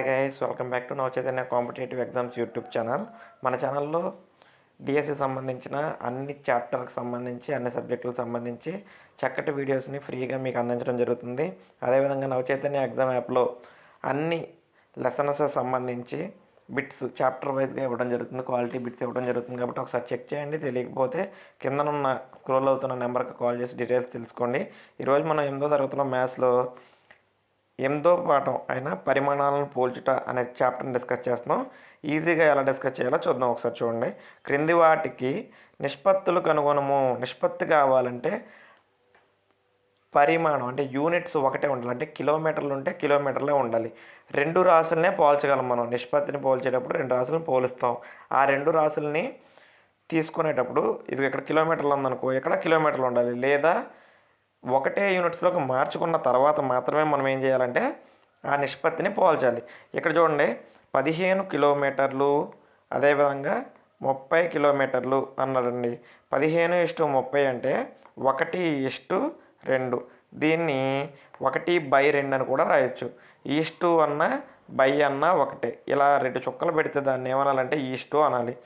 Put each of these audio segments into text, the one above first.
Hi guys welcome back to Nava Chaitanya competitive exams YouTube channel మన ఛానల్లో DSC సంబంధించిన అన్ని చాప్టర్కి సంబంధించి అన్ని సబ్జెక్టులకు సంబంధించి చక్కటి వీడియోస్ని ఫ్రీగా మీకు అందించడం జరుగుతుంది. అదేవిధంగా నవ చైతన్య ఎగ్జామ్ యాప్లో అన్ని లెసన్స్ సంబంధించి బిట్స్ చాప్టర్ వైజ్గా ఇవ్వడం జరుగుతుంది క్వాలిటీ బిట్స్ ఇవ్వడం జరుగుతుంది కాబట్టి ఒకసారి చెక్ చేయండి. తెలియకపోతే కిందనున్న స్క్రోల్ అవుతున్న నెంబర్కి కాల్ చేసి డీటెయిల్స్ తెలుసుకోండి. ఈరోజు మనం ఎనిమిదో తరగతిలో మ్యాథ్స్లో ఎనిమిదో పాఠం అయిన పరిమాణాలను పోల్చుట అనే చాప్టర్ని డిస్కస్ చేస్తున్నాం. ఈజీగా ఎలా డిస్కస్ చేయాలో చూద్దాం ఒకసారి చూడండి. క్రింది వాటికి నిష్పత్తులు కనుగొనము నిష్పత్తి కావాలంటే పరిమాణం అంటే యూనిట్స్ ఒకటే ఉండాలి. అంటే కిలోమీటర్లు ఉంటే కిలోమీటర్లే ఉండాలి. రెండు రాసులనే పోల్చగలం మనం. నిష్పత్తిని పోల్చేటప్పుడు రెండు రాసులను పోలుస్తాం. ఆ రెండు రాసుల్ని తీసుకునేటప్పుడు ఇది ఇక్కడ కిలోమీటర్లు ఉందనుకో ఇక్కడ కిలోమీటర్లు ఉండాలి? లేదా ఒకటే యూనిట్స్లోకి మార్చుకున్న తర్వాత మాత్రమే మనం ఏం చేయాలంటే ఆ నిష్పత్తిని పోల్చాలి. ఇక్కడ చూడండి పదిహేను కిలోమీటర్లు అదేవిధంగా ముప్పై కిలోమీటర్లు అన్నారండి పదిహేను ఇష్టు ముప్పై అంటే ఒకటి ఇష్టు రెండు. దీన్ని ఒకటి బై రెండు అని కూడా రాయొచ్చు. ఈస్టు అన్న బై అన్న ఒకటే. ఇలా రెండు చుక్కలు పెడితే దాన్ని ఏమనాలంటే ఈస్టు అనాలి.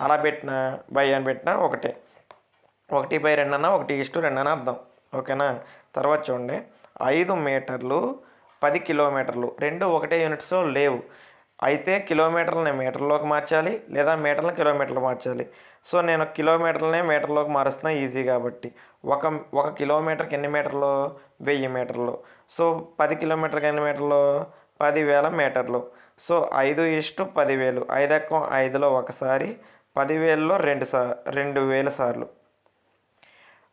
అలా పెట్టిన బై అని పెట్టినా ఒకటే. ఒకటి బై రెండు అన్న ఒకటి ఈస్టు రెండు అని అర్థం. ఓకేనా? తర్వాత చూడండి. ఐదు మీటర్లు పది కిలోమీటర్లు. రెండు ఒకటే యూనిట్స్ లేవు. అయితే కిలోమీటర్లని మీటర్లోకి మార్చాలి లేదా మీటర్లను కిలోమీటర్లు మార్చాలి. సో నేను కిలోమీటర్లనే మీటర్లోకి మారుస్తున్నా ఈజీ కాబట్టి. ఒక ఒక కిలోమీటర్కి ఎన్ని మీటర్లు? వెయ్యి మీటర్లు. సో పది కిలోమీటర్కి ఎన్ని మీటర్లు? పదివేల మీటర్లు. సో ఐదు ఇష్టు పదివేలు. ఐదక్కం ఐదులో ఒకసారి పదివేలలో రెండు సా రెండు వేల సార్లు.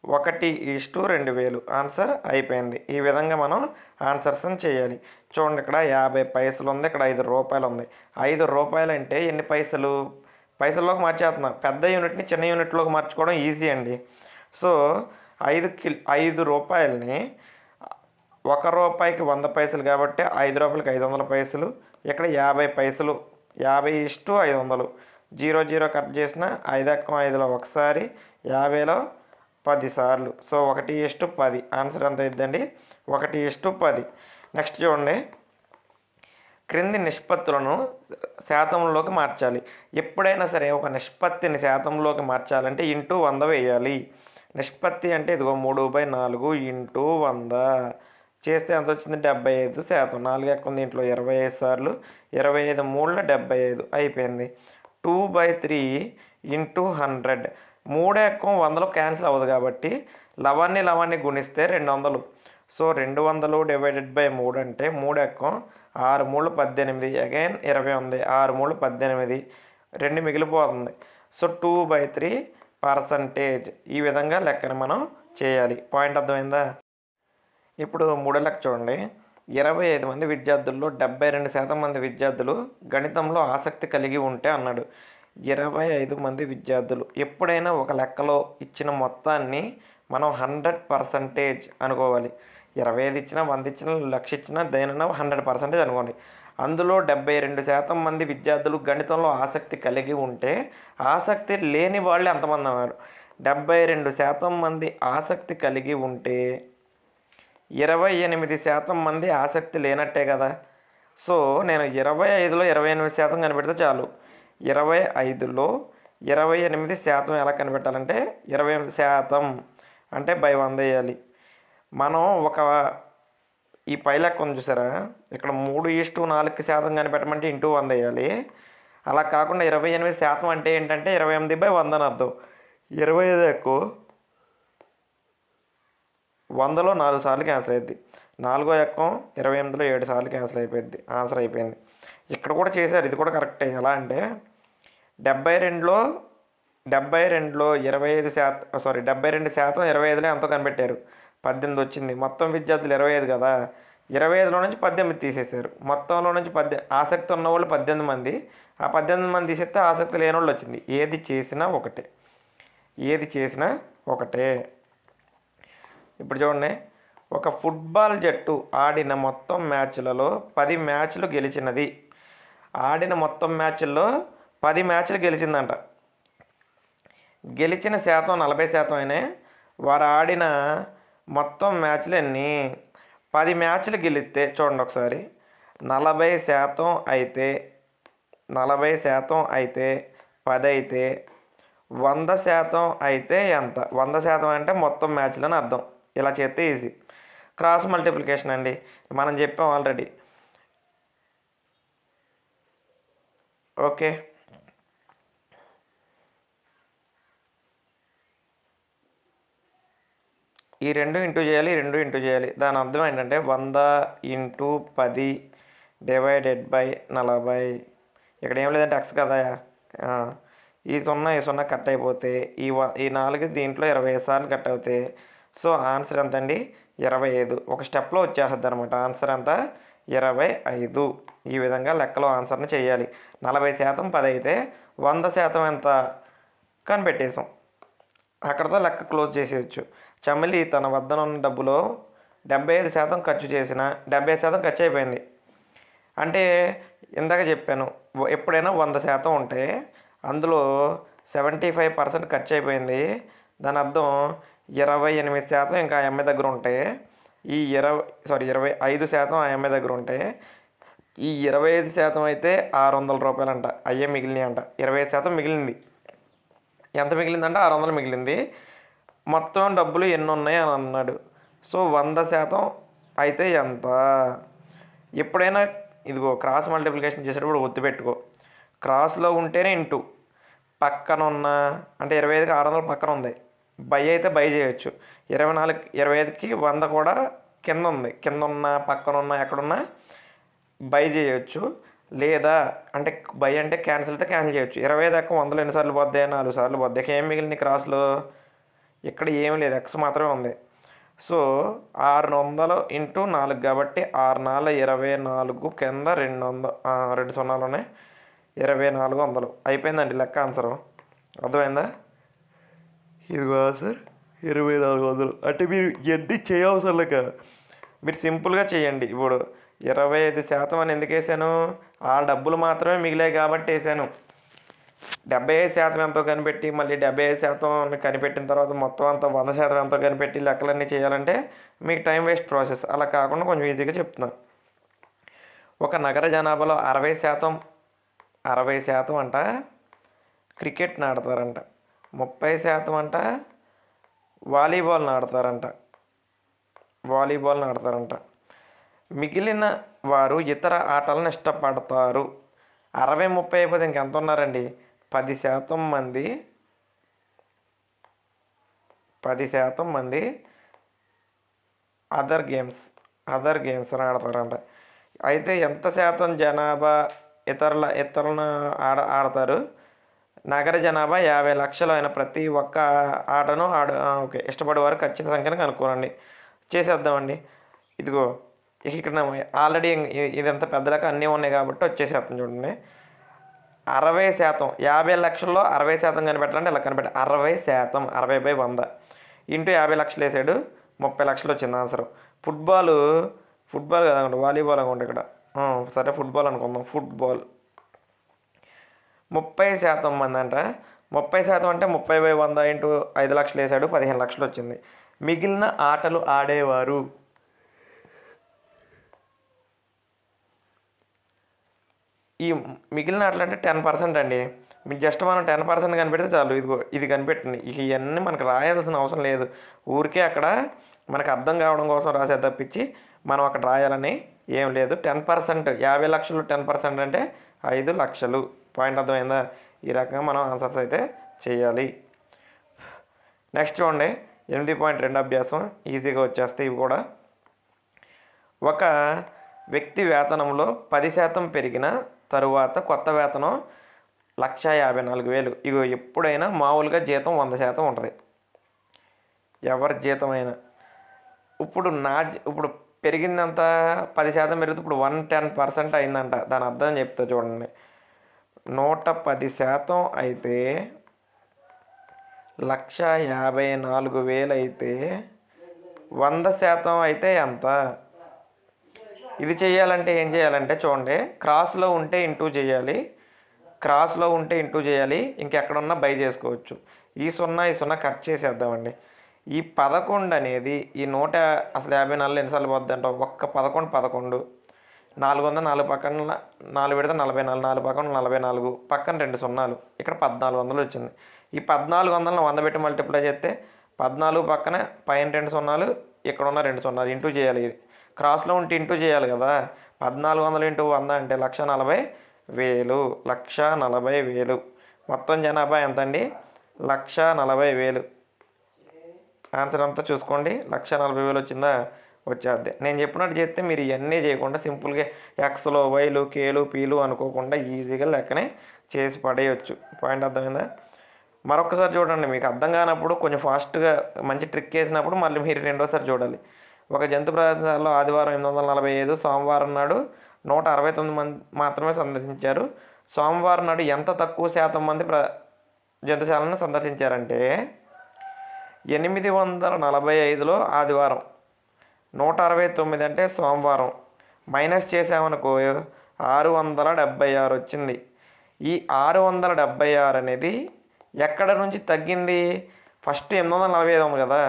ఒకటి ఈస్టు రెండు వేలు. ఆన్సర్ అయిపోయింది. ఈ విధంగా మనం ఆన్సర్స్ని చేయాలి. చూడండి ఇక్కడ యాభై పైసలు ఉంది ఇక్కడ ఐదు రూపాయలు ఉంది. ఐదు రూపాయలు అంటే ఎన్ని పైసలు? పైసల్లోకి మార్చేస్తున్నాం. పెద్ద యూనిట్ని చిన్న యూనిట్లోకి మార్చుకోవడం ఈజీ అండి. సో ఐదు కి ఐదు రూపాయలని ఒక రూపాయికి వంద పైసలు కాబట్టి ఐదు రూపాయలకి ఐదు వందల పైసలు. ఇక్కడ యాభై పైసలు. యాభై ఇష్టు ఐదు వందలు. జీరో జీరో కట్ చేసిన ఐదు ఐదులో ఒకసారి యాభైలో పదిసార్లు సో ఒకటి ఇష్టు పది. ఆన్సర్ ఎంత అయిద్దండి? ఒకటి ఇష్టు పది. నెక్స్ట్ చూడండి. క్రింది నిష్పత్తులను శాతంలోకి మార్చాలి. ఎప్పుడైనా సరే ఒక నిష్పత్తిని శాతంలోకి మార్చాలంటే ఇంటూ వంద వేయాలి. నిష్పత్తి అంటే ఇదిగో మూడు బై నాలుగు ఇంటూ వంద. చేస్తే ఎంత వచ్చింది? డెబ్బై ఐదు శాతం. నాలుగు ఎక్కువ దీంట్లో ఇరవై ఐదు సార్లు. ఇరవై ఐదు మూడుల డెబ్బై ఐదు అయిపోయింది. Two by three into hundred. మూడు ఎక్కువ వందలు క్యాన్సిల్ అవ్వదు కాబట్టి లవాన్ని లవాన్ని గుణిస్తే రెండు వందలు. సో రెండు వందలు డివైడెడ్ బై మూడు అంటే మూడు ఎక్కువ ఆరు మూడు పద్దెనిమిది. అగైన్ ఇరవై ఉంది. ఆరు మూడు పద్దెనిమిది. రెండు మిగిలిపోతుంది. So two by three percentage. ఈ విధంగా లెక్కను మనం చేయాలి. పాయింట్ అర్థమైందా? ఇప్పుడు మూడో లెక్క చూడండి. ఇరవై ఐదు మంది విద్యార్థుల్లో డెబ్బై రెండు శాతం మంది విద్యార్థులు గణితంలో ఆసక్తి కలిగి ఉంటే అన్నాడు. ఇరవై ఐదు మంది విద్యార్థులు. ఎప్పుడైనా ఒక లెక్కలో ఇచ్చిన మొత్తాన్ని మనం హండ్రెడ్ పర్సంటేజ్ అనుకోవాలి. ఇరవై ఐదు ఇచ్చినా వంద ఇచ్చినా లక్ష ఇచ్చినా దేనైనా హండ్రెడ్ పర్సెంటేజ్ అనుకోండి. అందులో డెబ్బై రెండు శాతం మంది విద్యార్థులు గణితంలో ఆసక్తి కలిగి ఉంటే ఆసక్తి లేని వాళ్ళు ఎంతమంది అన్నారు డెబ్బై రెండు శాతం మంది ఆసక్తి కలిగి ఉంటే ఇరవై ఎనిమిది శాతం మంది ఆసక్తి లేనట్టే కదా. సో నేను ఇరవై ఐదులో ఇరవై ఎనిమిది శాతం కనిపెడితే చాలు. ఇరవై ఐదులో ఇరవై ఎనిమిది శాతం ఎలా కనిపెట్టాలంటే ఇరవై ఎనిమిది శాతం అంటే బై వంద వేయాలి. మనం ఒక ఈ పై లెక్క ఉంది చూసారా? ఇక్కడ మూడు ఈస్టు నాలుగు శాతం కనిపెట్టమంటే ఇంటూ వంద వేయాలి. అలా కాకుండా ఇరవై ఎనిమిది శాతం అంటే ఏంటంటే ఇరవై ఎనిమిది బై వంద అని అర్థం. ఇరవై ఐదు ఎక్కువ వందలో నాలుగు సార్లు క్యాన్సిల్ అయ్యింది నాలుగో ఎక్కం ఇరవై ఎనిమిదిలో ఏడు సార్లు క్యాన్సిల్ అయిపోయింది ఆన్సర్ అయిపోయింది. ఇక్కడ కూడా చేశారు. ఇది కూడా కరెక్టే. ఎలా అంటే డెబ్బై రెండులో డెబ్బై రెండులో ఇరవై ఐదు శాతం సారీ డెబ్బై రెండు శాతం ఇరవై ఐదులో ఎంతో కనిపెట్టారు. పద్దెనిమిది వచ్చింది. మొత్తం విద్యార్థులు ఇరవై ఐదు కదా? ఇరవై ఐదులో నుంచి పద్దెనిమిది తీసేశారు. మొత్తంలో నుంచి పద్దె ఆసక్తి ఉన్న వాళ్ళు పద్దెనిమిది మంది. ఆ పద్దెనిమిది మంది తీసేస్తే ఆసక్తి లేని వాళ్ళు వచ్చింది. ఏది చేసినా ఒకటే. ఏది చేసినా ఒకటే. ఇప్పుడు చూడండి. ఒక ఫుట్బాల్ జట్టు ఆడిన మొత్తం మ్యాచ్లలో పది మ్యాచ్లు గెలిచినది. ఆడిన మొత్తం మ్యాచ్ల్లో పది మ్యాచ్లు గెలిచిందంట. గెలిచిన శాతం నలభై శాతం అయినా వారు ఆడిన మొత్తం మ్యాచ్లు ఎన్ని పది మ్యాచ్లు గెలిస్తే చూడండి ఒకసారి. నలభై శాతం అయితే నలభై శాతం అయితే పది అయితే వంద శాతం అయితే ఎంత? వంద శాతం అంటే మొత్తం మ్యాచ్లు అని అర్థం. ఇలా చేస్తే ఈజీ. క్రాస్ మల్టిప్లికేషన్ అండి. మనం చెప్పాం ఆల్రెడీ. ఓకే. ఈ రెండు ఇంటూ చేయాలి రెండు ఇంటూ చేయాలి. దాని అర్థం ఏంటంటే వంద ఇంటూ పది డివైడెడ్ బై నలభై. ఇక్కడ ఏం లేదంటే ఎక్స్ కదా. ఈ సున్నా ఈ సున్నా కట్ అయిపోతే ఈ వ ఈ నాలుగు దీంట్లో ఇరవై సార్లు కట్ అవుతే సో ఆన్సర్ ఎంత అండి ఇరవై ఐదు. ఒక స్టెప్లో వచ్చేస్తుంది అనమాట ఆన్సర్ ఎంత? ఇరవై ఐదు. ఈ విధంగా లెక్కలో ఆన్సర్ని చేయాలి. నలభై శాతం పది అయితే వంద శాతం ఎంత? కనిపెట్టేసాం. అక్కడతో లెక్క క్లోజ్ చేసేయచ్చు. చమిలి తన వద్ద ఉన్న డబ్బులో డెబ్బై ఐదు శాతం ఖర్చు చేసిన డెబ్బై శాతం ఖర్చు అయిపోయింది. అంటే ఇందాక చెప్పాను ఎప్పుడైనా వంద శాతం ఉంటే అందులో సెవెంటీ ఫైవ్ పర్సెంట్ ఖర్చు అయిపోయింది. దాని అర్థం ఇరవై ఎనిమిది శాతం ఇంకా ఆ అమ్మాయి దగ్గర ఉంటే ఈ ఇరవై సారీ ఇరవై ఐదు శాతం ఆ అమ్మాయి దగ్గర ఉంటే ఈ ఇరవై ఐదు శాతం అయితే ఆరు వందల రూపాయలు అంట అయ్యే మిగిలినాయి అంట ఇరవై శాతం మిగిలింది. ఎంత మిగిలిందంటే ఆరు వందలు మిగిలింది. మొత్తం డబ్బులు ఎన్ని ఉన్నాయి అని అన్నాడు. సో వంద శాతం అయితే ఎంత? ఎప్పుడైనా ఇదిగో క్రాస్ మల్టిప్లికేషన్ చేసేటప్పుడు గుర్తుపెట్టుకో క్రాస్లో ఉంటేనే ఇంటూ. పక్కన ఉన్న అంటే ఇరవై ఐదుకి ఆరు వందలు పక్కన ఉంది. బై అయితే బై చేయొచ్చు. ఇరవై నాలుగు ఇరవై ఐదుకి వంద కూడా కింద ఉంది. కింద ఉన్న పక్కన ఉన్న ఎక్కడున్నా బై చేయొచ్చు. లేదా అంటే బై అంటే క్యాన్సిల్ అయితే క్యాన్సిల్ చేయొచ్చు. ఇరవై ఐదు ఎక్క వందలు ఎన్నిసార్లు పోద్దాయి నాలుగు సార్లు పోద్దాయి ఏం మిగిలిన క్రాస్లో ఇక్కడ ఏం లేదు ఎక్స్ మాత్రమే ఉంది. సో ఆరు వందలు ఇంటూ నాలుగు కాబట్టి ఆరు నాలుగు ఇరవై నాలుగు కింద రెండు వంద రెండు సున్నాలు ఉన్నాయి. ఇరవై నాలుగు వందలు. అయిపోయిందండి లెక్క ఆన్సర్ అర్థమైందా? ఇదిగో ఆన్సర్ ఇరవై నాలుగు వందలు. అంటే మీరు ఎన్ని చేయవసరం లేక? మీరు సింపుల్గా చేయండి. ఇప్పుడు ఇరవై ఐదు శాతం అని ఎందుకు వేసాను? ఆ డబ్బులు మాత్రమే మిగిలాయి కాబట్టి వేసాను. డెబ్బై ఐదు శాతం ఎంతో కనిపెట్టి మళ్ళీ డెబ్బై ఐదు శాతం కనిపెట్టిన తర్వాత మొత్తం అంతా వంద శాతం ఎంతో కనిపెట్టి లెక్కలన్నీ చేయాలంటే మీకు టైం వేస్ట్ ప్రాసెస్. అలా కాకుండా కొంచెం ఈజీగా చెప్తున్నాను ఒక నగర జనాభాలో అరవై శాతం అరవై శాతం అంట క్రికెట్ని ఆడతారంట ముప్పై శాతం అంట వాలీబాల్ని ఆడతారంట వాలీబాల్ని ఆడతారంట మిగిలిన వారు ఇతర ఆటలను ఇష్టపడతారు. అరవై ముప్పై అయిపోతే ఇంకెంత ఉన్నారండి? పది శాతం మంది పది శాతం మంది అదర్ గేమ్స్ అదర్ గేమ్స్ అని ఆడతారంట. అయితే ఎంత శాతం జనాభా ఇతరుల ఇతరులను ఆడ ఆడతారు? నగర జనాభా యాభై లక్షలు అయిన ప్రతి ఒక్క ఆటను ఆడ ఓకే ఇష్టపడేవారు ఖచ్చిత సంఖ్యను కనుక్కోనండి చేసేద్దామండి. ఇదిగో ఇక్కడ ఆల్రెడీ ఇదంతా పెద్దలకు అన్నీ ఉన్నాయి కాబట్టి వచ్చేసేస్తాం చూడండి. అరవై శాతం. యాభై లక్షల్లో అరవై శాతం కనిపెట్టాలంటే ఇలా కనిపెట్టాలి. అరవై శాతం అరవై బై వంద. ఇంటూ యాభై లక్షలు వేసాడు. ముప్పై లక్షలు వచ్చింది ఆన్సర్. ఫుట్బాల్ ఫుట్బాల్ కదా వాలీబాల్ అనుకోండి ఇక్కడ. సరే ఫుట్బాల్ అనుకుందాం. ఫుట్బాల్. ముప్పై శాతం మంది అంట. ముప్పై శాతం అంటే ముప్పై బై వంద ఇంటూ ఐదు లక్షలు వేసాడు. పదిహేను లక్షలు వచ్చింది. మిగిలిన ఆటలు ఆడేవారు. ఈ మిగిలిన అట్లా అంటే టెన్ పర్సెంట్ అండి. మీకు జస్ట్ మనం టెన్ పర్సెంట్ కనిపెడితే చాలు. ఇదిగో ఇది కనిపెట్టండి. ఇక ఇవన్నీ మనకు రాయాల్సిన అవసరం లేదు. ఊరికే అక్కడ మనకు అర్థం కావడం కోసం రాసే తప్పించి మనం అక్కడ రాయాలని ఏం లేదు. టెన్ పర్సెంట్ యాభై లక్షలు టెన్ పర్సెంట్ అంటే ఐదు లక్షలు. పాయింట్ అర్థమైందా? ఈ రకంగా మనం ఆన్సర్స్ అయితే చేయాలి. నెక్స్ట్ చూడండి. ఎనిమిది పాయింట్ రెండు అభ్యాసం ఈజీగా వచ్చేస్తాయి ఇవి కూడా. ఒక వ్యక్తి వేతనంలో పది శాతం పెరిగిన తరువాత కొత్త వేతనం లక్ష యాభై నాలుగు వేలు. ఇగో ఎప్పుడైనా మామూలుగా జీతం వంద శాతం ఉంటుంది. ఎవరి జీతం అయినా ఇప్పుడు నా ఇప్పుడు పెరిగిందంత పది శాతం పెరిగితే ఇప్పుడు వన్ టెన్ పర్సెంట్ అయిందంట. దాని అర్థం చెప్తా చూడండి. నూట పది శాతం అయితే లక్ష యాభై నాలుగు వేలు అయితే వంద శాతం అయితే ఎంత? ఇది చేయాలంటే ఏం చేయాలంటే చూడండి క్రాస్లో ఉంటే ఇంటూ చేయాలి క్రాస్లో ఉంటే ఇంటూ చేయాలి ఇంకెక్కడున్నా బై చేసుకోవచ్చు. ఈ సున్నా ఈ సున్నా కట్ చేసేద్దామండి. ఈ పదకొండు అనేది ఈ నూట అసలు యాభై నాలుగు ఎన్నిసార్లు పోద్ది అంటే ఒక్క పదకొండు పదకొండు. నాలుగు వందల నాలుగు పక్కన నాలుగు పెడితే నలభై నాలుగు నాలుగు పక్కన నలభై నాలుగు పక్కన రెండు సున్నాలు. ఇక్కడ పద్నాలుగు వందలు వచ్చింది. ఈ పద్నాలుగు వందలను వంద పెట్టి మల్టిప్లై చేస్తే పద్నాలుగు పక్కన పైన రెండు సున్నాలు ఇక్కడ ఉన్న రెండు సున్నాలు ఇంటూ చేయాలి ఇది. క్రాస్లో ఉంటే ఇంటూ చేయాలి కదా. పద్నాలుగు వందలు ఇంటూ వంద అంటే లక్ష నలభై వేలు. లక్ష నలభై వేలు. మొత్తం జనాభా ఎంత అండి లక్ష నలభై వేలు. ఆన్సర్ అంతా చూసుకోండి. లక్ష నలభై వేలు వచ్చిందా? వచ్చేద్ది. నేను చెప్పినట్టు చేస్తే మీరు ఇవన్నీ చేయకుండా సింపుల్గా ఎక్స్లో వైలు కేలు పీలు అనుకోకుండా ఈజీగా లెక్కనే చేసి పడేయచ్చు. పాయింట్ అర్థమైందా? మరొకసారి చూడండి. మీకు అర్థం కానప్పుడు కొంచెం ఫాస్ట్గా మంచి ట్రిక్ వేసినప్పుడు మళ్ళీ మీరు రెండోసారి చూడాలి. ఒక జంతు ప్రదేశాల్లో ఆదివారం ఎనిమిది వందల నలభై ఐదు సోమవారం నాడు నూట అరవై తొమ్మిది మంది మాత్రమే సందర్శించారు. సోమవారం నాడు ఎంత తక్కువ శాతం మంది ప్ర జంతుశాలను సందర్శించారంటే ఎనిమిది వందల నలభై ఐదులో ఆదివారం నూట అరవై తొమ్మిది అంటే సోమవారం. మైనస్ చేసామనుకో ఆరు వందల డెబ్బై ఆరు వచ్చింది. ఈ ఆరు వందల డెబ్బై ఆరు అనేది ఎక్కడ నుంచి తగ్గింది? ఫస్ట్ ఎనిమిది వందల నలభై ఐదు ఉంది కదా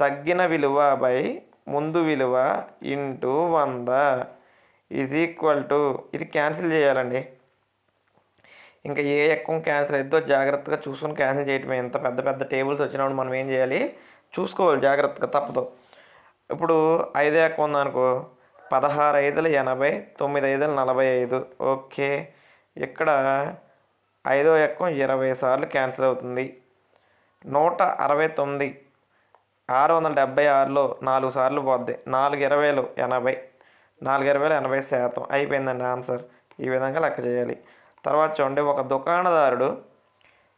తగ్గిన విలువ బై ముందు విలువ ఇంటూ వంద ఈజ్ ఈక్వల్ టు ఇది క్యాన్సిల్ చేయాలండి. ఇంకా ఏ ఎక్కువ క్యాన్సిల్ అయిద్దో జాగ్రత్తగా చూసుకొని క్యాన్సిల్ చేయటమే. ఇంత పెద్ద పెద్ద టేబుల్స్ వచ్చినప్పుడు మనం ఏం చేయాలి? చూసుకోవాలి జాగ్రత్తగా తప్పదు. ఇప్పుడు ఐదు ఎక్కువ ఉందనుకో పదహారు ఐదులు ఎనభై తొమ్మిది ఐదులు నలభై ఐదు. ఓకే. ఇక్కడ ఐదో ఎక్కువ ఇరవై సార్లు క్యాన్సిల్ అవుతుంది. నూట అరవై తొమ్మిది ఆరు వందల డెబ్బై ఆరులో నాలుగు సార్లు పోద్ది. నాలుగు ఇరవైలు ఎనభై. నాలుగు ఇరవైలు ఎనభై శాతం. అయిపోయిందండి ఆన్సర్. ఈ విధంగా లెక్క చేయాలి. తర్వాత చూడండి. ఒక దుకాణదారుడు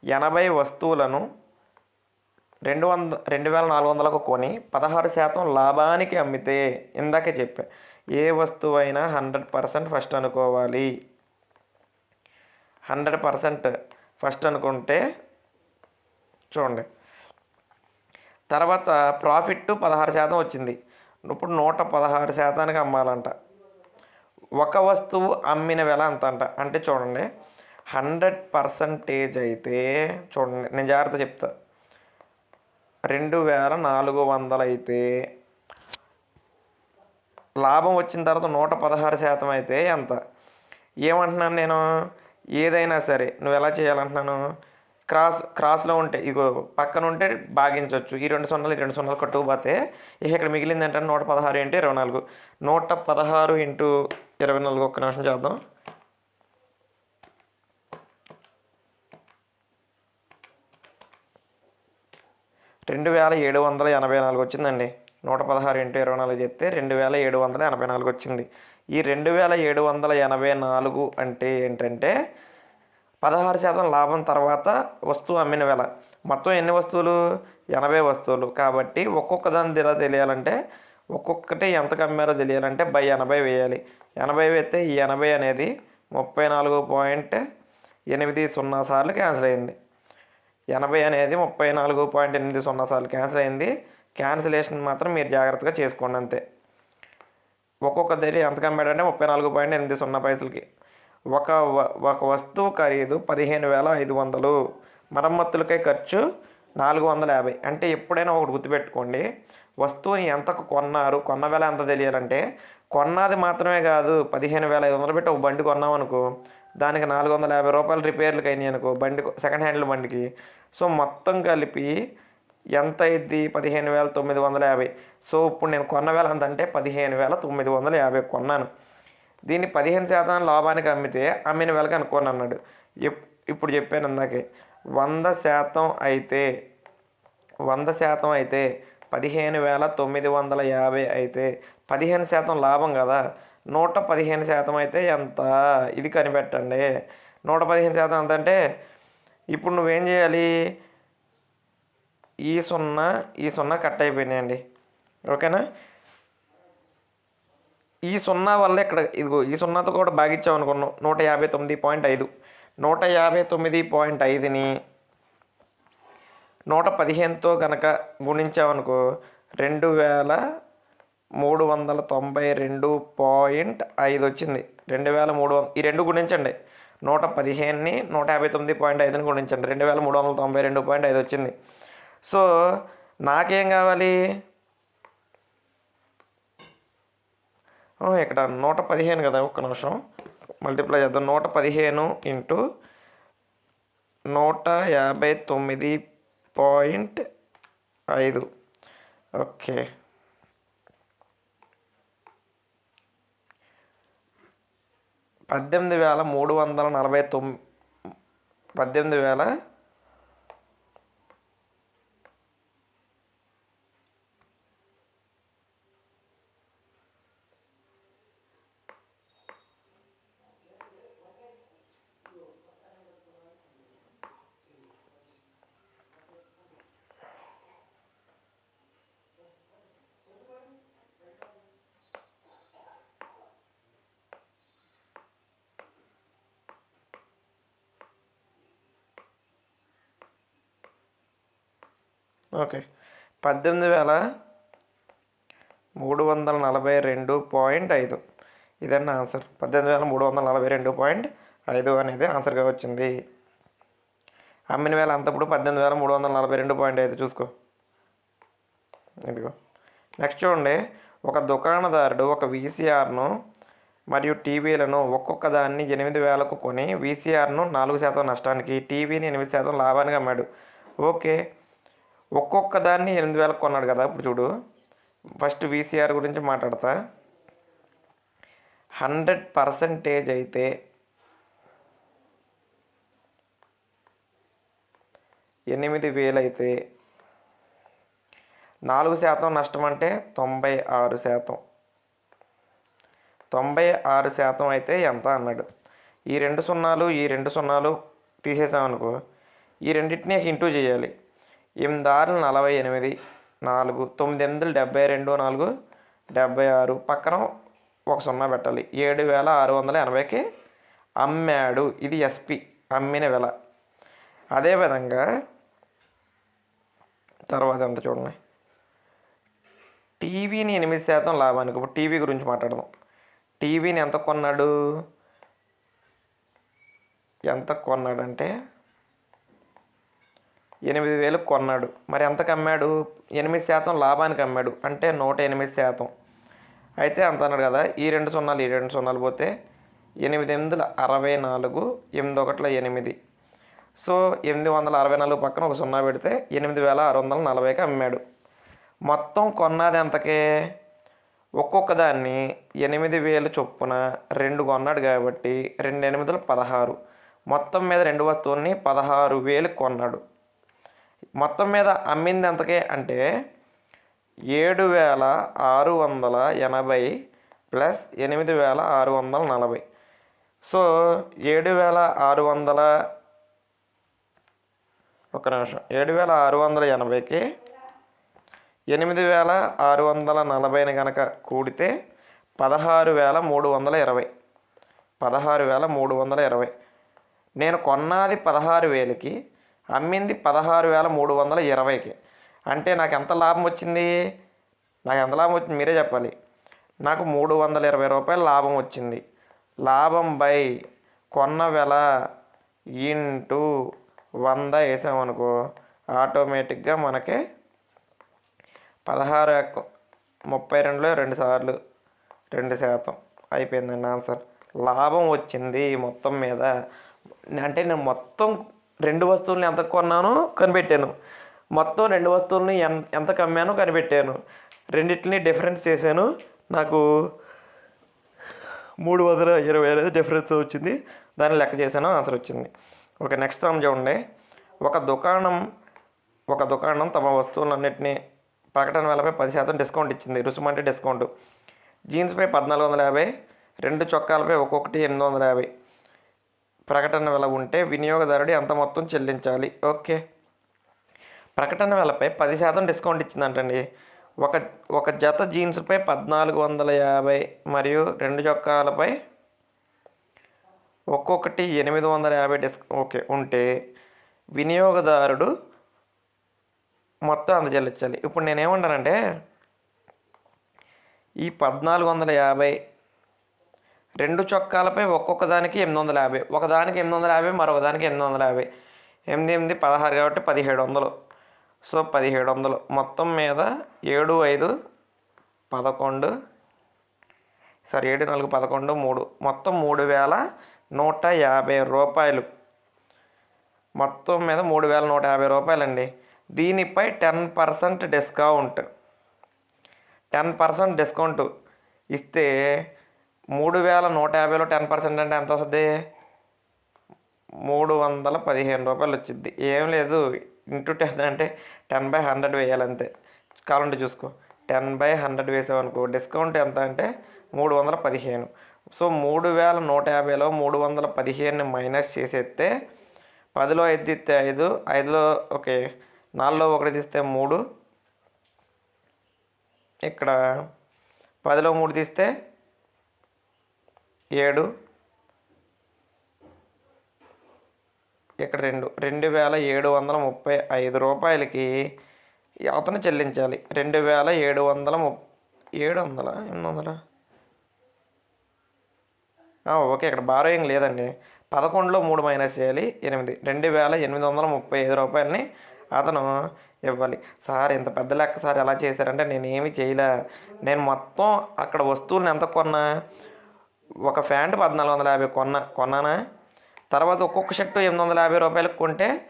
ఎనభై వస్తువులను రెండు వంద రెండు వేల నాలుగు వందలకు కొని పదహారు శాతం లాభానికి అమ్మితే ఇందాకే చెప్పా. ఏ వస్తువు అయినా హండ్రెడ్ పర్సెంట్ ఫస్ట్ అనుకోవాలి. హండ్రెడ్ పర్సెంట్ ఫస్ట్ అనుకుంటే చూడండి. తర్వాత ప్రాఫిట్ పదహారు శాతం వచ్చింది. ఇప్పుడు నూట పదహారు శాతానికి అమ్మాలంట. ఒక వస్తువు అమ్మిన వెల ఎంత అంట అంటే చూడండి హండ్రెడ్ పర్సంటేజ్ అయితే చూడండి నేను జాగ్రత్త చెప్తా. రెండు వేల నాలుగు వందలు అయితే లాభం వచ్చిన తర్వాత నూట పదహారు శాతం అయితే ఎంత? ఏమంటున్నాను నేను? ఏదైనా సరే నువ్వు ఎలా చేయాలంటున్నాను? క్రాస్ క్రాస్లో ఉంటే ఇగో పక్కన ఉంటే భాగించవచ్చు ఈ రెండు సున్నాలు ఈ రెండు సున్నాలు కట్టుకుపోతే ఇక ఇక్కడ మిగిలింది ఏంటంటే నూట పదహారు ఇంటూ ఇరవై నాలుగు. నూట పదహారు ఇంటూ ఇరవై నాలుగు ఒక్క నిమిషం చేద్దాం. రెండు వేల ఏడు వందల ఎనభై నాలుగు వచ్చిందండి. నూట పదహారు ఇంటూ ఇరవై నాలుగు చెప్తే రెండు వేల ఏడు వందల ఎనభై నాలుగు వచ్చింది. ఈ రెండు వేల ఏడు వందల ఎనభై నాలుగు అంటే ఏంటంటే పదహారు శాతం లాభం తర్వాత వస్తువు అమ్మిన వెల. మొత్తం ఎన్ని వస్తువులు? ఎనభై వస్తువులు. కాబట్టి ఒక్కొక్క దాని ధర తెలియాలంటే ఒక్కొక్కటి ఎంతకు అమ్మారో తెలియాలంటే బై ఎనభై వేయాలి. ఎనభై వేస్తే ఈ ఎనభై అనేది ముప్పై నాలుగు పాయింట్ ఎనిమిది సున్నా సార్లు క్యాన్సిల్ అయింది. ఎనభై అనేది ముప్పై నాలుగు పాయింట్ ఎనిమిది సున్నా సార్లు క్యాన్సిల్ అయింది. క్యాన్సిలేషన్ మాత్రం మీరు జాగ్రత్తగా చేసుకోండి అంతే. ఒక్కొక్క ధర ఎంత కమ్మాడంటే ముప్పై నాలుగు పాయింట్ ఎనిమిది సున్నా పైసలకి. ఒక ఒక వస్తువు ఖరీదు పదిహేను వేల ఐదు వందలు. మరమ్మతులకే ఖర్చు నాలుగు వందల యాభై. అంటే ఎప్పుడైనా ఒకటి గుర్తుపెట్టుకోండి. వస్తువుని ఎంతకు కొన్నారు కొన్న వేల ఎంత తెలియాలంటే కొన్నది మాత్రమే కాదు పదిహేను వేల ఐదు వందలు పెట్టి ఒక బండి కొన్నాం అనుకో దానికి నాలుగు వందల యాభై రూపాయలు రిపేర్లకు అయినాయి అనుకో బండి సెకండ్ హ్యాండ్ బండికి. సో మొత్తం కలిపి ఎంత అయింది పదిహేను వేల తొమ్మిది వందల యాభై. సో ఇప్పుడు నేను కొన్న వేల ఎంత అంటే పదిహేను వేల తొమ్మిది వందల యాభై కొన్నాను. దీన్ని పదిహేను శాతం లాభానికి అమ్మితే అమ్మిన వేలకి అనుకోని అన్నాడు. ఇప్పుడు చెప్పాను ఇందాకే. వంద శాతం అయితే వంద శాతం అయితే పదిహేను వేల తొమ్మిది వందల యాభై అయితే పదిహేను శాతం లాభం కదా. నూట పదిహేను శాతం అయితే ఎంత? ఇది కనిపెట్టండి. నూట పదిహేను శాతం ఎంత అంటే ఇప్పుడు నువ్వేం చేయాలి? ఈ సున్నా ఈ సున్నా కట్ అయిపోయినాయండి. ఓకేనా? ఈ సున్నా వల్ల ఇక్కడ ఇదిగో ఈ సున్నాతో కూడా భాగించాం అనుకున్నాం. నూట యాభై తొమ్మిది పాయింట్ ఐదు. నూట యాభై తొమ్మిది పాయింట్ ఐదుని నూట పదిహేనుతో కనుక గుణించామనుకో రెండు వేల మూడు వందల తొంభై రెండు పాయింట్ ఐదు వచ్చింది. రెండు వేల మూడు వంద ఈ రెండు గుణించండి. నూట పదిహేనుని నూట యాభై తొమ్మిది పాయింట్ ఐదుని గుణించండి. రెండు వేల మూడు వందల తొంభై రెండు పాయింట్ ఐదు వచ్చింది. సో నాకేం కావాలి? ఇక్కడ నూట పదిహేను కదా ఒక్క నిమిషం. మల్టిప్లై చేద్దాం. నూట పదిహేను ఇంటూ నూట యాభై తొమ్మిది పాయింట్ ఐదు. ఓకే. పద్దెనిమిది వేల మూడు వందల నలభై తొమ్మిది పద్దెనిమిది వేల ఓకే. పద్దెనిమిది వేల మూడు వందల నలభై రెండు పాయింట్ ఐదు. ఇదన్న ఆన్సర్? పద్దెనిమిది వేల మూడు వందల నలభై రెండు పాయింట్ ఐదు అనేది ఆన్సర్గా వచ్చింది. అమ్మిన వేల అంతప్పుడు పద్దెనిమిది వేల మూడు వందల నలభై రెండు పాయింట్ ఐదు చూసుకో. ఇదిగో. నెక్స్ట్ చూడండి. ఒక దుకాణదారుడు ఒక వీసీఆర్ను మరియు టీవీలను ఒక్కొక్క దాన్ని ఎనిమిది వేలకు కొని వీసీఆర్ను నాలుగు శాతం నష్టానికి టీవీని ఎనిమిది శాతం లాభానికి అమ్మాడు. ఓకే. ఒక్కొక్క దాన్ని ఎనిమిది వేలకు కొన్నాడు కదా ఇప్పుడు చూడు. ఫస్ట్ వీసీఆర్ గురించి మాట్లాడతా. హండ్రెడ్ పర్సంటేజ్ అయితే ఎనిమిది వేలైతే నాలుగు శాతం నష్టం అంటే తొంభై ఆరు శాతం. తొంభై ఆరు శాతం అయితే ఎంత అన్నాడు. ఈ రెండు సున్నాలు ఈ రెండు సున్నాలు తీసేసామనుకో ఈ రెండింటినీ ఇంటూ చేయాలి. ఎనిమిది ఆరు నలభై ఎనిమిది నాలుగు తొమ్మిది ఎనిమిది డెబ్బై రెండు నాలుగు డెబ్బై ఆరు. పక్కన ఒక సున్నా పెట్టాలి. ఏడు వేల ఆరు వందల ఎనభైకి అమ్మాడు. ఇది ఎస్పి. అమ్మిన వెల. అదేవిధంగా తర్వాత ఎంత చూడండి. టీవీని ఎనిమిది శాతం లాభానికి ఇప్పుడు టీవీ గురించి మాట్లాడదాం. టీవీని ఎంత కొన్నాడు? ఎంత కొన్నాడంటే ఎనిమిది వేలకు కొన్నాడు. మరి ఎంతకు అమ్మాడు ఎనిమిది శాతం లాభానికి అమ్మాడు. అంటే నూట ఎనిమిది శాతం. అయితే అంత అన్నాడు కదా ఈ రెండు సున్నాలు ఈ రెండు సున్నాలు పోతే ఎనిమిది ఎనిమిదిల అరవై నాలుగు ఎనిమిది ఒకట్ల ఎనిమిది. సో ఎనిమిది వందల అరవై నాలుగు పక్కన ఒక సున్నా పెడితే ఎనిమిది వేల ఆరు వందల నలభైకి అమ్మాడు. మొత్తం కొన్నది ఎంతకే? ఒక్కొక్క దాన్ని ఎనిమిది వేలు చొప్పున రెండు కొన్నాడు కాబట్టి రెండు ఎనిమిదిలు పదహారు. మొత్తం మీద రెండు వస్తువుల్ని పదహారు వేలు కొన్నాడు. మొత్తం మీద అమ్మింది ఎంతకే అంటే ఏడు వేల ఆరు వందల ఎనభై ప్లస్ ఎనిమిది వేల ఆరు వందల నలభై. సో ఏడు వేల ఆరు వందల ఒక నిమిషం. ఏడు వేల ఆరు వందల ఎనభైకి ఎనిమిది వేల ఆరు వందల నలభైని కనుక కూడితే పదహారు వేల మూడు వందల ఇరవై. పదహారు వేల మూడు వందల ఇరవై. నేను కొన్నది పదహారు వేలకి అమ్మింది పదహారు వేల మూడు వందల ఇరవైకి. అంటే నాకు ఎంత లాభం వచ్చింది? నాకు ఎంత లాభం వచ్చింది మీరే చెప్పాలి. నాకు మూడు వందల ఇరవై రూపాయలు లాభం వచ్చింది. లాభం బై కొన్న వెల ఇంటూ వంద వేసామనుకో ఆటోమేటిక్గా మనకి పదహారు ఎక్క- ముప్పై రెండులో రెండు సార్లు రెండు శాతం అయిపోయిందండి ఆన్సర్. లాభం వచ్చింది మొత్తం మీద. అంటే నేను మొత్తం రెండు వస్తువులను ఎంత కొన్నానో కనిపెట్టాను. మొత్తం రెండు వస్తువుల్ని ఎన్ ఎంత కమ్మానో కనిపెట్టాను. రెండింటిని డిఫరెన్స్ చేశాను. నాకు మూడు వందల ఇరవై అనేది డిఫరెన్స్ వచ్చింది. దాన్ని లెక్క చేశాను ఆన్సర్ వచ్చింది. ఓకే నెక్స్ట్ సమ్ చూడండి. ఒక దుకాణం ఒక దుకాణం తమ వస్తువులన్నింటినీ ప్రకటన వేలపై పది శాతం డిస్కౌంట్ ఇచ్చింది. రుసుమంటే డిస్కౌంట్. జీన్స్పై పద్నాలుగు వందల యాభై రెండు చొక్కాలపై ఒక్కొక్కటి ఎనిమిది వందల యాభై. ప్రకటన వెల ఉంటే వినియోగదారుడు ఎంత మొత్తం చెల్లించాలి. ఓకే. ప్రకటన వెలపై పది శాతం డిస్కౌంట్ ఇచ్చిందంటండి. ఒక ఒక జత జీన్స్పై పద్నాలుగు వందల యాభై మరియు రెండు చొక్కాలపై ఒక్కొక్కటి ఎనిమిది వందల యాభై డిస్క్ ఓకే ఉంటే వినియోగదారుడు మొత్తం అందజల్లించాలి చెల్లించాలి. ఇప్పుడు నేనేమంటానంటే ఈ పద్నాలుగు వందల యాభై రెండు చొక్కాలపై ఒక్కొక్క దానికి ఎనిమిది వందల యాభై ఒకదానికి ఎనిమిది వందల యాభై మరొక దానికి ఎనిమిది వందల యాభై. ఎనిమిది ఎనిమిది పదహారు కాబట్టి పదిహేడు వందలు సో పదిహేడు వందలు మొత్తం మీద ఏడు ఐదు పదకొండు సరే ఏడు నాలుగు పదకొండు మూడు. మొత్తం మూడు వేల నూట యాభై రూపాయలు. మొత్తం మీద మూడు వేల నూట యాభై రూపాయలండి. దీనిపై ten percent discount. Ten percent discount ఇస్తే మూడు వేల నూట యాభైలో టెన్ పర్సెంట్ అంటే ఎంత వస్తుంది? మూడు వందల పదిహేను రూపాయలు వచ్చింది. ఏం లేదు. ఇంటూ టెన్ అంటే టెన్ బై హండ్రెడ్ వేయాలంతే. కావాలంటే చూసుకో. టెన్ బై హండ్రెడ్ వేసామనుకో డిస్కౌంట్ ఎంత అంటే మూడు వందల పదిహేను. సో మూడు వేల నూట యాభైలో మూడు వందల పదిహేను మైనస్ చేసేస్తే పదిలో ఐదు తీస్తే ఐదు ఐదులో ఓకే నాలుగులో ఒకటి తీస్తే మూడు. ఇక్కడ పదిలో మూడు తీస్తే ఏడు. ఇక్కడ రెండు. రెండు వేల ఏడు వందల ముప్పై ఐదు రూపాయలకి అతను చెల్లించాలి. రెండు వేల ఏడు వందల ము ఏడు వందల? ఎనిమిది వందల? ఓకే. ఇక్కడ బారోయింగ్ లేదండి. పదకొండులో మూడు మైనస్ చేయాలి. ఎనిమిది. రెండు వేల ఎనిమిది వందల ముప్పై ఐదు రూపాయలని అతను ఇవ్వాలి. సార్ ఇంత పెద్ద లెక్క సార్ ఎలా చేశారంటే నేను ఏమి చేయలే. నేను మొత్తం అక్కడ వస్తువులను ఎంత కొన్నా? ఒక ప్యాంటు పద్నాలుగు వందల యాభై కొన్న కొన్నానా? తర్వాత ఒక్కొక్క షర్టు ఎనిమిది వందల యాభై రూపాయలకు కొంటే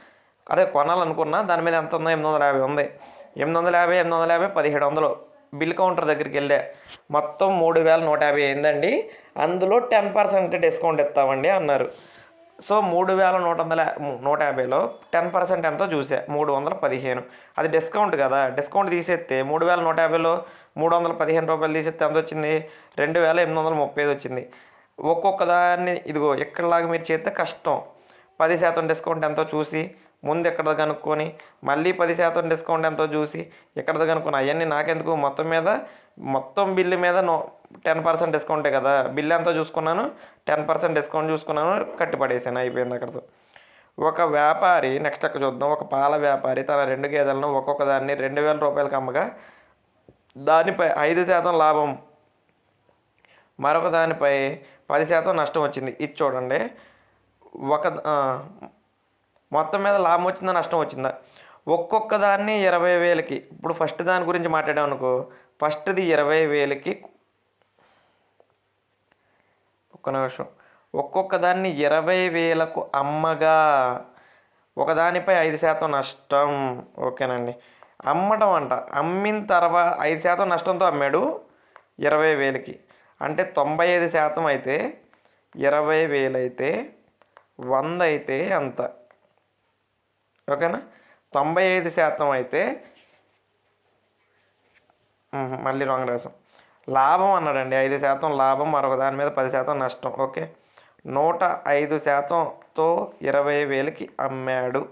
అదే కొనాలనుకున్నా దాని మీద ఎంత ఉందో ఎనిమిది వందల యాభై ఉంది. ఎనిమిది వందల యాభై ఎనిమిది వందల యాభై పదిహేడు వందలు. బిల్ కౌంటర్ దగ్గరికి వెళ్ళే. మొత్తం మూడు వేల నూట యాభై అయిందండి. అందులో టెన్ పర్సెంట్ డిస్కౌంట్ ఇస్తామండి అన్నారు. సో మూడు వేల నూట వందల నూట యాభైలో టెన్ పర్సెంట్ ఎంతో చూసా మూడు వందల పదిహేను. అది డిస్కౌంట్ కదా డిస్కౌంట్ తీసేస్తే మూడు వేల నూట యాభైలో మూడు వందల పదిహేను రూపాయలు తీసేస్తే ఎంత వచ్చింది? రెండు వేల ఎనిమిది వందల ముప్పై ఐదు వచ్చింది. ఒక్కొక్క దాన్ని ఇదిగో ఎక్కడలాగా మీరు చేస్తే కష్టం. పది శాతం డిస్కౌంట్ ఎంతో చూసి ముందు ఎక్కడది కనుక్కొని మళ్ళీ పది శాతం డిస్కౌంట్ ఎంతో చూసి ఎక్కడది కనుక్కొని అవన్నీ నాకెందుకు? మొత్తం మీద మొత్తం బిల్లు మీద నో టెన్ పర్సెంట్ డిస్కౌంటే కదా. బిల్లు ఎంతో చూసుకున్నాను టెన్ పర్సెంట్ డిస్కౌంట్ చూసుకున్నాను కట్టిపడేసాను అయిపోయింది అక్కడతో. ఒక వ్యాపారి నెక్స్ట్ అక్కడ చూద్దాం ఒక పాల వ్యాపారి తన రెండు గేదెలను ఒక్కొక్క దాన్ని రెండు వేల రూపాయలకి అమ్మగా దానిపై ఐదు శాతం లాభం. మరొక దానిపై పది శాతం నష్టం వచ్చింది. ఇది చూడండి. ఒక మొత్తం మీద లాభం వచ్చిందా నష్టం వచ్చిందా? ఒక్కొక్క దాన్ని ఇరవై వేలకి ఇప్పుడు ఫస్ట్ దాని గురించి మాట్లాడాం అనుకో ఫస్ట్ది ఇరవై వేలకి ఒక్క నిమిషం. ఒక్కొక్క దాన్ని ఇరవై వేలకు అమ్మగా ఒకదానిపై ఐదు శాతం నష్టం ఓకేనండి. అమ్మటం అంట అమ్మిన తర్వాత ఐదు శాతం నష్టంతో అమ్మాడు ఇరవై వేలకి. అంటే తొంభై ఐదు శాతం అయితే ఇరవై వేలు అయితే వంద అయితే అంత. ఓకేనా? తొంభై ఐదు శాతం అయితే మళ్ళీ రాంగ్ రాసాం. లాభం అన్నాడండి. ఐదు శాతం లాభం మరొక దాని మీద పది శాతం నష్టం. ఓకే. నూట ఐదు శాతంతో ఇరవై వేలకి అమ్మాడు.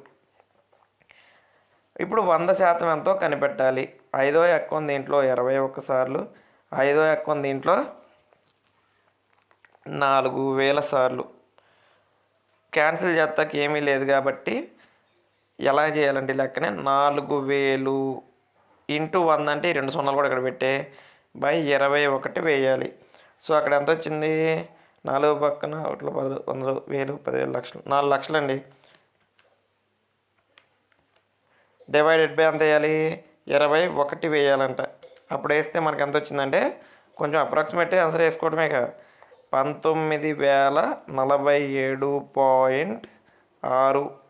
ఇప్పుడు వంద శాతం ఎంతో కనిపెట్టాలి. ఐదో ఎక్కం దీంట్లో ఇరవై ఒక్క సార్లు ఐదో ఎక్కం దీంట్లో నాలుగు వేల సార్లు. క్యాన్సిల్ చేస్తాకి ఏమీ లేదు కాబట్టి ఎలా చేయాలంటే లెక్కనే? నాలుగు వేలు ఇంటూ వంద అంటే రెండు సున్నాలు కూడా ఇక్కడ పెట్టే బై ఇరవై ఒకటి వేయాలి. సో అక్కడ ఎంత వచ్చింది? నాలుగు పక్కన ఒకటిలో పది వందలు వేలు పదివేలు లక్షలు నాలుగు లక్షలండి. డివైడెడ్ బై ఎంత వేయాలి? ఇరవై ఒకటి వేయాలంట. అప్పుడు వేస్తే మనకి ఎంత వచ్చిందంటే కొంచెం అప్రాక్సిమేట్ ఆన్సర్ వేసుకోవడమే కదా. పంతొమ్మిది వేల నలభై ఏడు పాయింట్ ఆరు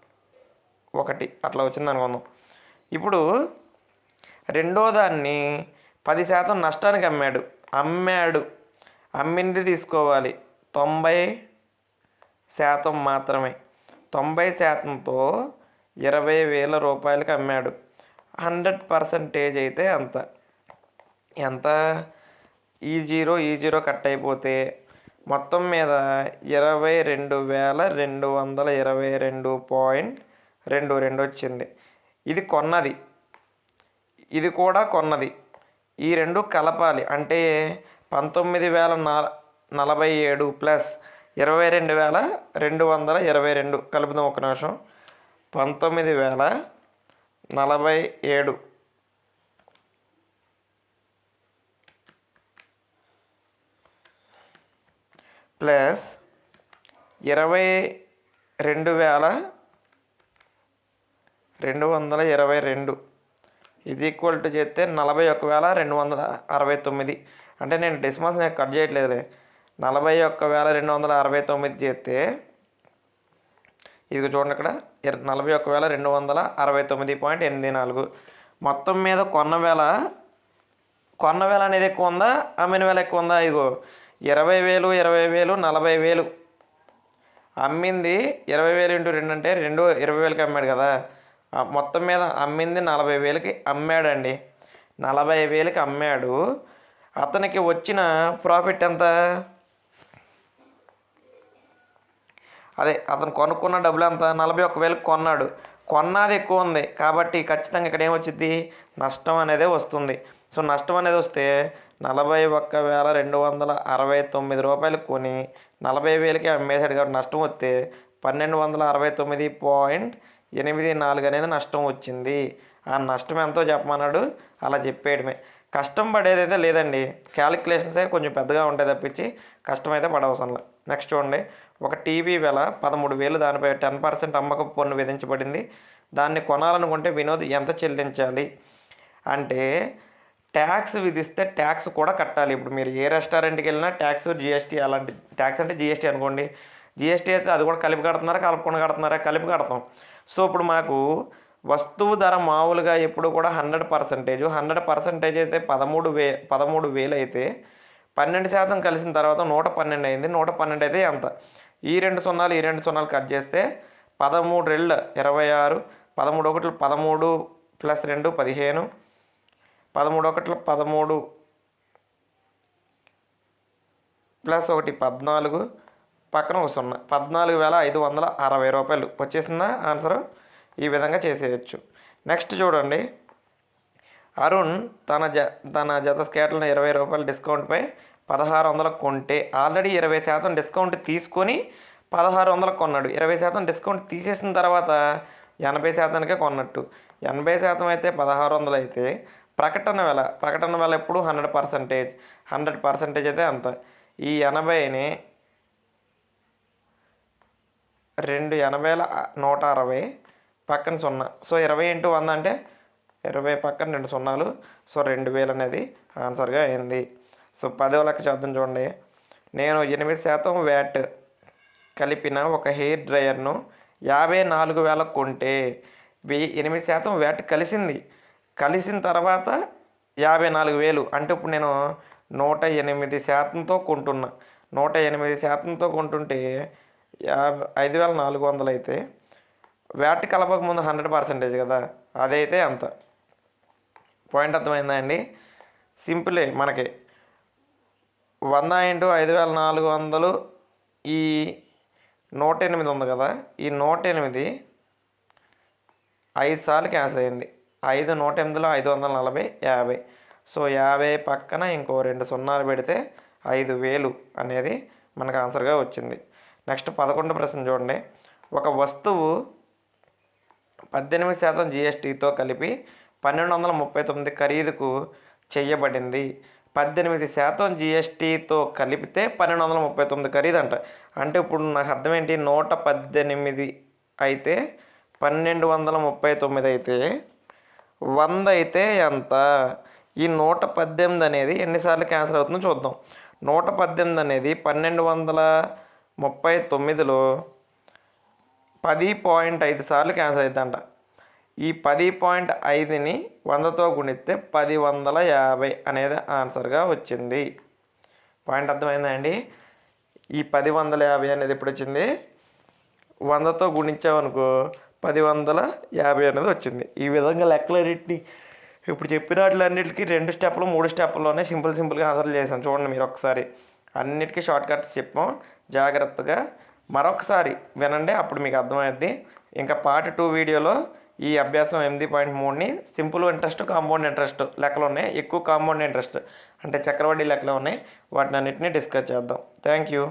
ఒకటి. అట్లా వచ్చింది అనుకుందాం ఇప్పుడు రెండో దాన్ని పది శాతం నష్టానికి అమ్మాడు. అమ్మాడు. అమ్మింది తీసుకోవాలి. తొంభై శాతం మాత్రమే. తొంభై శాతంతో ఇరవై వేల రూపాయలకి అమ్మాడు. హండ్రెడ్ పర్సంటేజ్ అయితే అంత. ఎంత? ఈ జీరో ఈ జీరో కట్ అయిపోతే మొత్తం మీద ఇరవై రెండు వేల రెండు వందల ఇరవై రెండు పాయింట్ రెండు రెండు వచ్చింది. ఇది కొన్నది. ఇది కూడా కొన్నది. ఈ రెండు కలపాలి. అంటే పంతొమ్మిది వేల నా- నలభై ఏడు ప్లస్ ఇరవై రెండు వేల రెండు వందల ఇరవై రెండు. కలుపుదాం ఒక నిమిషం. పంతొమ్మిది వేల నలభై ఏడు. ప్లస్ ఇరవై రెండు వేల రెండు వందల ఇరవై రెండు. ఇది ఈక్వల్ టు చేస్తే నలభై ఒక వేల రెండు వందల అరవై తొమ్మిది. అంటే నేను డెసిమల్స్ నేను కట్ చేయట్లేదులే. నలభై ఒక్క వేల రెండు వందల అరవై తొమ్మిది చేస్తే ఇది చూడండి ఇక్కడ నలభై ఒక్క వేల రెండు వందల అరవై తొమ్మిది పాయింట్ ఎనిమిది నాలుగు. మొత్తం మీద కొన్న వేల కొన్న వేల అనేది ఎక్కువ ఉందా? అమ్మిన వేల ఎక్కువ ఉందా? ఇదిగో ఇరవై వేలు ఇరవై వేలు నలభై వేలు. అమ్మింది ఇరవై వేలు ఇంటూ రెండు అంటే రెండు ఇరవై వేలకి అమ్మాడు కదా. మొత్తం మీద అమ్మింది నలభై వేలకి అమ్మాడండి. నలభై వేలకి అమ్మాడు. అతనికి వచ్చిన ప్రాఫిట్ ఎంత? అదే అతను కొనుక్కున్న డబ్బులు ఎంత? నలభై ఒక్క వేలకు కొన్నాడు. కొన్నది ఎక్కువ ఉంది. కాబట్టి ఖచ్చితంగా ఇక్కడ ఏమొచ్చింది నష్టం అనేది వస్తుంది. సో నష్టం అనేది వస్తే నలభై ఒక్క వేల రెండు వందల అరవై తొమ్మిది రూపాయలు కొని నలభై వేలకి అమ్మేశాడు. కాబట్టి నష్టం వస్తే పన్నెండు వందల అరవై తొమ్మిది పాయింట్ ఎనిమిది నాలుగు అనేది నష్టం వచ్చింది. ఆ నష్టం ఎంతో చెప్పమన్నాడు. అలా చెప్పేయడమే. కష్టం పడేదైతే లేదండి. క్యాలిక్యులేషన్సే కొంచెం పెద్దగా ఉంటాయి తప్పించి కష్టం పడవసరం లేదు నెక్స్ట్ చూడండి. ఒక టీవీ వెల పదమూడు వేలు. దానిపై టెన్ పర్సెంట్ అమ్మకపు పన్ను విధించబడింది. దాన్ని కొనాలనుకుంటే వినోద్ ఎంత చెల్లించాలి? అంటే ట్యాక్స్ విధిస్తే ట్యాక్స్ కూడా కట్టాలి. ఇప్పుడు మీరు ఏ రెస్టారెంట్కి వెళ్ళినా ట్యాక్స్ జిఎస్టీ అలాంటి ట్యాక్స్ అంటే జిఎస్టీ అనుకోండి. జిఎస్టీ అయితే అది కూడా కలిపి కడుతున్నారా కలపకుండా కడుతున్నారా? కలిపి కడతాం. సో ఇప్పుడు మాకు వస్తువు ధర మామూలుగా ఎప్పుడు కూడా హండ్రెడ్ పర్సెంటేజ్. హండ్రెడ్ పర్సెంటేజ్ అయితే పదమూడు వే పదమూడు వేలు అయితే పన్నెండు శాతం కలిసిన తర్వాత నూట పన్నెండు అయింది. నూట పన్నెండు అయితే ఎంత? ఈ రెండు సున్నాలు ఈ రెండు సున్నాలు కట్ చేస్తే పదమూడు రెళ్ళ ఇరవై ఆరు పదమూడు ఒకటి పదమూడు ప్లస్ రెండు పదిహేను పదమూడు ఒకటి పదమూడు ప్లస్ ఒకటి పద్నాలుగు పక్కన ఒక సున్నా పద్నాలుగు వేల ఐదు వందల అరవై రూపాయలు. వచ్చేసిందా? ఆన్సర్ ఈ విధంగా చేసేయచ్చు. నెక్స్ట్ చూడండి. అరుణ్ తన జ తన జత స్కేట్లను ఇరవై రూపాయల డిస్కౌంట్పై పదహారు వందలకు కొంటే ఆల్రెడీ ఇరవై శాతం డిస్కౌంట్ తీసుకొని పదహారు వందలకు కొన్నాడు. ఇరవై శాతం డిస్కౌంట్ తీసేసిన తర్వాత ఎనభై శాతానికే కొన్నట్టు. ఎనభై శాతం అయితే పదహారు వందలు అయితే ప్రకటన వెల ప్రకటన వెల ఎప్పుడు హండ్రెడ్ పర్సెంటేజ్ హండ్రెడ్ పర్సెంటేజ్ అయితే అంత. ఈ ఎనభైని రెండు ఎనభైల నూట అరవై పక్కన సున్నా. సో ఇరవై ఇంటూ వంద అంటే ఇరవై పక్కన రెండు సున్నాలు. సో రెండు వేలు అనేది ఆన్సర్గా అయింది. సో పదో లెక్క చేద్దాం చూడండి. నేను ఎనిమిది శాతం వ్యాట్ కలిపిన ఒక హెయిర్ డ్రయర్ను యాభై నాలుగు వేలకు కొంటే వెయ్యి ఎనిమిది శాతం వ్యాట్ కలిసింది. కలిసిన తర్వాత యాభై నాలుగు వేలు. అంటే ఇప్పుడు నేను నూట ఎనిమిది శాతంతో కొంటున్నా. నూట ఎనిమిది శాతంతో కొంటుంటే యాభై ఐదు వేల నాలుగు వందలు అయితే వ్యాట్ కలపక ముందు హండ్రెడ్ పర్సెంటేజ్ కదా? అదైతే అంత. పాయింట్ అర్థమైందా అండి సింపులే మనకి. వంద ఇంటూ ఐదు వేల నాలుగు వందలు ఈ నూట ఎనిమిది ఉంది కదా? ఈ నూట ఎనిమిది ఐదు సార్లు క్యాన్సిల్ అయింది. ఐదు నూట ఎనిమిదిలో ఐదు వందల నలభై యాభై. సో యాభై పక్కన ఇంకో రెండు సున్నాలు పెడితే ఐదు వేలు అనేది మనకు ఆన్సర్గా వచ్చింది. నెక్స్ట్ పదకొండు ప్రశ్న చూడండి. ఒక వస్తువు పద్దెనిమిది శాతం జిఎస్టీతో కలిపి పన్నెండు వందల ముప్పై తొమ్మిది ఖరీదుకు చేయబడింది. పద్దెనిమిది శాతం జిఎస్టీతో కలిపితే పన్నెండు వందల ముప్పై తొమ్మిది ఖరీదు అంట అంటే ఇప్పుడు నాకు అర్థం ఏంటి నూట పద్దెనిమిది అయితే పన్నెండు వందల ముప్పై తొమ్మిది అయితే వంద అయితే ఎంత? ఈ నూట పద్దెనిమిది అనేది ఎన్నిసార్లు క్యాన్సిల్ అవుతుందో చూద్దాం. నూట పద్దెనిమిది అనేది పన్నెండు వందల ముప్పై తొమ్మిదిలో పది పాయింట్ ఐదు సార్లు క్యాన్సిల్ అవుతుందంట ఈ పది పాయింట్ ఐదుని వందతో గుణిస్తే పది వందల యాభై అనేది ఆన్సర్గా వచ్చింది. పాయింట్ అర్థమైందా అండి? ఈ పది వందల యాభై అనేది ఎప్పుడు వచ్చింది? వందతో గుణించామనుకో పది వందల యాభై అనేది వచ్చింది. ఈ విధంగా లెక్కలన్నింటినీ ఇప్పుడు చెప్పిన వాటిలన్నిటికీ రెండు స్టెప్లు మూడు స్టెప్లోనే సింపుల్ సింపుల్గా ఆన్సర్ చేశాను చూడండి మీరు ఒకసారి. అన్నిటికీ షార్ట్ కట్స్ చెప్పాం. జాగ్రత్తగా మరొకసారి వినండి అప్పుడు మీకు అర్థమవుద్ది. ఇంకా పార్ట్ టూ వీడియోలో ఈ అభ్యాసం ఎనిమిది పాయింట్ మూడుని సింపుల్ ఇంట్రెస్ట్ కాంపౌండ్ ఇంట్రెస్ట్ లెక్కలు ఉన్నాయి. ఎక్కువ కాంపౌండ్ ఇంట్రెస్ట్ అంటే చక్రవడ్డీ లెక్కలు ఉన్నాయి. వాటిని అన్నింటినీ డిస్కస్ చేద్దాం. Thank you.